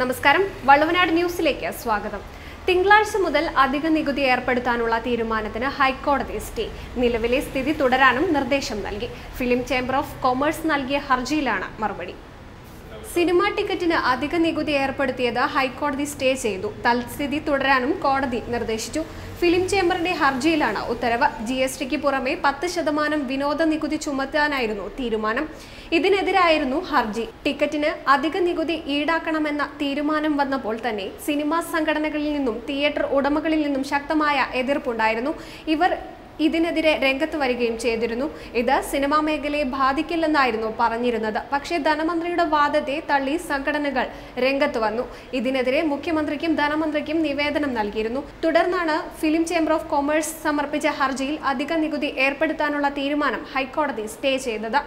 നമസ്കാരം. വള്ളുവനാട് ന്യൂസിലേക്ക് സ്വാഗതം. തിങ്കളാഴ്ച മുതൽ അധിക നികുതി ഏർപ്പെടുത്താനുള്ള തീരുമാനത്തിന് ഹൈക്കോടതി സ്റ്റേ. നിലവിലെ സ്ഥിതി തുടരാനും നിർദ്ദേശം നൽകി. ഫിലിം ചേംബർ ഓഫ് കൊമേഴ്സ് നൽകിയ ഹർജിയിലാണ് മറുപടി. സിനിമാ ടിക്കറ്റിന് അധിക നികുതി ഏർപ്പെടുത്തിയത് ഹൈക്കോടതി സ്റ്റേ ചെയ്തു. തൽസ്ഥിതി തുടരാനും കോടതി നിർദ്ദേശിച്ചു. ഫിലിം ചേംബറിന്റെ ഹർജിയിലാണ് ഉത്തരവ്. ജി എസ് ടിക്ക് പുറമെ പത്ത് ശതമാനം വിനോദ നികുതി ചുമത്താനായിരുന്നു തീരുമാനം. ഇതിനെതിരായിരുന്നു ഹർജി. ടിക്കറ്റിന് അധിക നികുതി ഈടാക്കണമെന്ന തീരുമാനം വന്നപ്പോൾ തന്നെ സിനിമാ സംഘടനകളിൽ നിന്നും തിയേറ്റർ ഉടമകളിൽ നിന്നും ശക്തമായ എതിർപ്പുണ്ടായിരുന്നു. ഇവർ ഇതിനെതിരെ രംഗത്ത് വരികയും ചെയ്തിരുന്നു. ഇത് സിനിമാ മേഖലയെ ബാധിക്കില്ലെന്നായിരുന്നു പറഞ്ഞിരുന്നത്. പക്ഷേ ധനമന്ത്രിയുടെ വാദത്തെ തള്ളി സംഘടനകൾ രംഗത്ത് വന്നു. ഇതിനെതിരെ മുഖ്യമന്ത്രിക്കും ധനമന്ത്രിക്കും നിവേദനം നൽകിയിരുന്നു. തുടർന്നാണ് ഫിലിം ചേംബർ ഓഫ് കൊമേഴ്സ് സമർപ്പിച്ച ഹർജിയിൽ അധിക നികുതി ഏർപ്പെടുത്താനുള്ള തീരുമാനം ഹൈക്കോടതി സ്റ്റേ ചെയ്തത്.